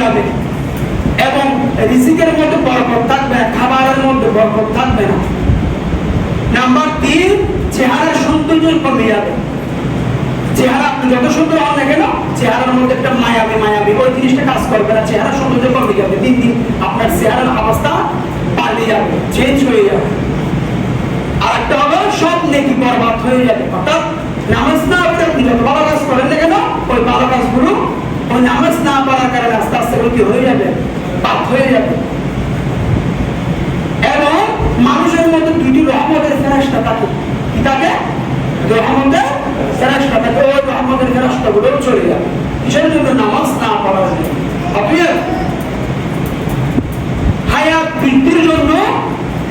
যাবে। এবং মধ্যে বরকত থাকবে, খাবারের মধ্যে বরকত থাকবে না। নাম্বার তিন, চেহারার সৌন্দর্য কমে যাবে। চেহারা আপনি যত সুন্দর হন না কেন, চেহারার মধ্যে একটা মায়াবী মায়াবী, ওই জিনিসটা কাজ করবে না। চেহারা সৌন্দর্য কমে যাবে। দিন দিন আপনার চেহারার অবস্থা যাবে চেঞ্জ হয়ে যাবে। আর একটা হবে, সব নেকি বরবাদ হয়ে যাবে। অর্থাৎ নামাজ না আপনি যত ভালো কাজ করেন না কেন, ওই ভালো কাজগুলো নামাজ না পড়ার কারণে আস্তে আস্তে কি হয়ে যাবে পাপ হয়ে যাবে। এবং মানুষের মধ্যে দুইটি রহমতের থাকে। কি থাকে? রহমতের থাকে। ওই রহমতের চলে যাবে। কিসের জন্য? নামাজ না পড়ার জন্য। হায়াত বৃদ্ধির জন্য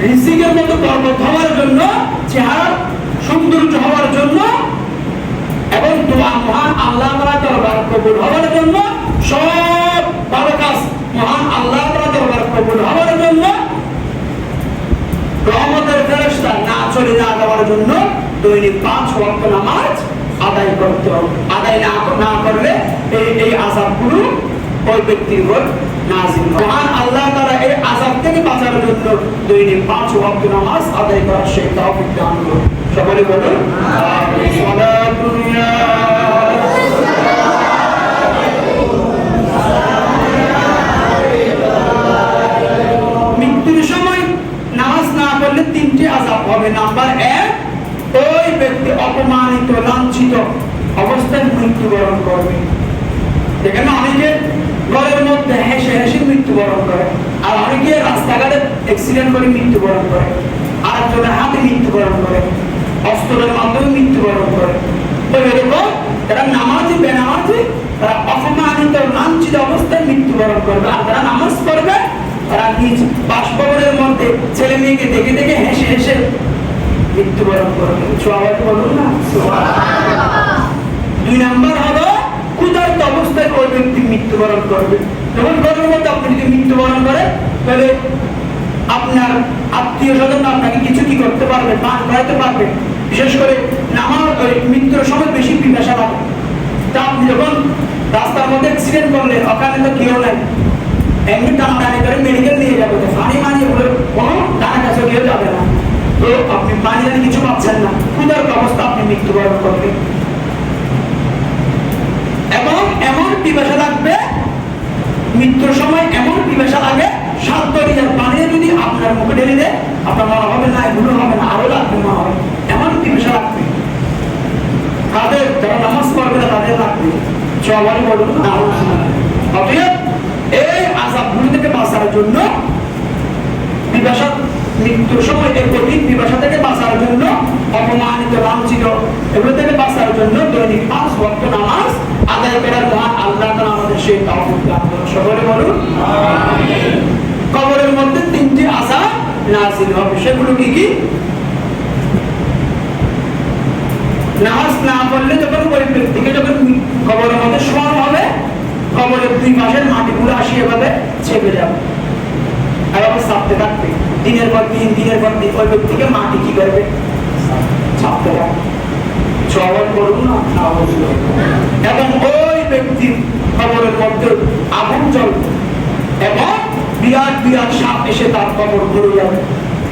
ঋষিকের মতো পর্বত হওয়ার জন্য চেহারা সৌন্দর্য হওয়ার জন্য এবং দোয়া মহান আল্লাহ তাআলা দরবার কবুল হওয়ার জন্য সব ভালো কাজ মহান আল্লাহ দরবার কবুল হওয়ার জন্য রহমতের ফেরেশতা না চলে না যাওয়ার জন্য দৈনিক পাঁচ ওয়াক্ত নামাজ আদায় করতে হবে। আদায় না না করলে এই এই আযাবগুলো ওই ব্যক্তির উপর নাজিল মহান আল্লাহ তাআলা এই আযাব থেকে বাঁচার জন্য দৈনিক পাঁচ ওয়াক্ত নামাজ আদায় করার সেই তৌফিক দান সকলে বলুন হবে নাম্বার এক, ওই ব্যক্তি অপমানিত, লাঞ্ছিত অবস্থায় মৃত্যুবরণ করবে। যেখানে অনেকে ঘরের মধ্যে হেসে হেসে মৃত্যুবরণ করে, আর অনেকে রাস্তাঘাটে অ্যাক্সিডেন্ট করে মৃত্যুবরণ করে আর একজনের হাতে মৃত্যুবরণ করে, অস্ত্রের মাধ্যমে মৃত্যুবরণ করে। তো এরকম তারা নামাজি, বেনামাজি, তারা অপমানিত, লাঞ্ছিত অবস্থায় মৃত্যুবরণ করবে, আর তারা নামাজ পড়বে তারা নিজ বাসভবনের মধ্যে ছেলে মেয়েকে দেখে দেখে হেসে হেসে মৃত্যুবরণ করবে সবাই বলুন না। দুই নাম্বার হলো ক্ষুধার্ত অবস্থায় ওই ব্যক্তি মৃত্যুবরণ করবে। যখন ঘরের মধ্যে আপনি যদি মৃত্যুবরণ করেন তাহলে আপনার আত্মীয় স্বজন আপনাকে কিছু কি করতে পারবে পান করাতে পারবে। বিশেষ করে ওই মৃত্যুর সময় বেশি পিপাসা লাগে। তা আপনি যখন রাস্তার মধ্যে অ্যাক্সিডেন্ট করলেন ওখানে তো কেউ নাই। এমনি টানাটানি করে মেডিকেল নিয়ে যাবে পানি মানি ওগুলো কোনো টানা কাছে কেউ যাবে না। তো আপনি পানি জানি কিছু পাচ্ছেন না। ক্ষুধার্ত অবস্থা আপনি মৃত্যুবরণ করবেন। এবং এমন পিপাসা লাগবে, মৃত্যুর সময় এমন পিপাসা লাগে, সাত লিটার পানি যদি আপনার মুখে ঢেলে দেয়, আপনার মনে হবে না, এগুলো হবে না, আরও লাগবে মনে হবে। এমন পিপাসা লাগবে। তাদের যারা নামাজ পড়বে না, তাদের লাগবে। সবাই বলুন অতএব থেকে বাঁচার জন্য মৃত্যুর সময় পিপাসা থেকে বাঁচার জন্য অপমানিত লাঞ্ছিত এগুলো থেকে বাঁচার জন্য দৈনিক পাঁচ ওয়াক্ত নামাজ আদায় করার মহান আল্লাহ আমাদের সেই দান সকলে বলুন কবরের মধ্যে তিনটি আযাব নাযিল হবে। সেগুলো কি কি? নামাজ না পড়লে যখন ওই ব্যক্তিকে যখন কবরের মধ্যে শোয়ানো হবে মাটিগুলো এভাবে ছেপে যাবে এভাবে সাপতে থাকবে। দিনের পর দিন, দিনের পর দিন। ওই ব্যক্তিকে মাটি কি করবে? চাপতে থাকবে শ্রবণ করুন না এবং ওই ব্যক্তির কবরের মধ্যে আগুন জ্বলবে। এবং বিরাট বিরাট সাপ এসে তার কবর ঘুরে যাবে।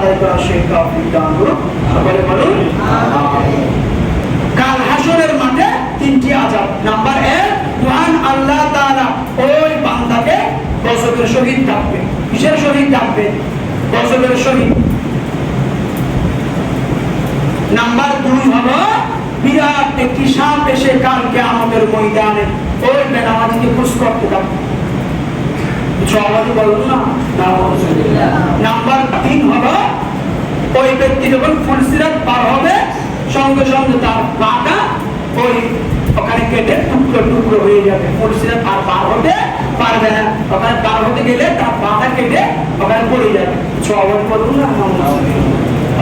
আদায় করার সেই তৌফিক দান সকলে বলুন কাল হাসরের মাঠে তিনটি আজাব। নাম্বার এক, মহান আল্লাহ ওই বান্দাকে শহীদ ডাকবে। কিসের শহীদ ডাকবে? শহীদ। নাম্বার দুই হলো, বিরাট একটি সাপ এসে কালকে আমাদের ময়দানে ওই বেনামাজিকে খুশ করতে থাকবে পার হতে গেলে তার পাটা কেটে ওখানে পড়ে যাবে। না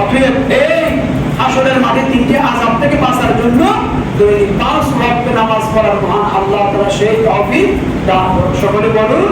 অতএব এই আসলের মাঠে তিনটে আজাব থেকে বাঁচার জন্য নামাজ আল্লাহ সকলে বলুন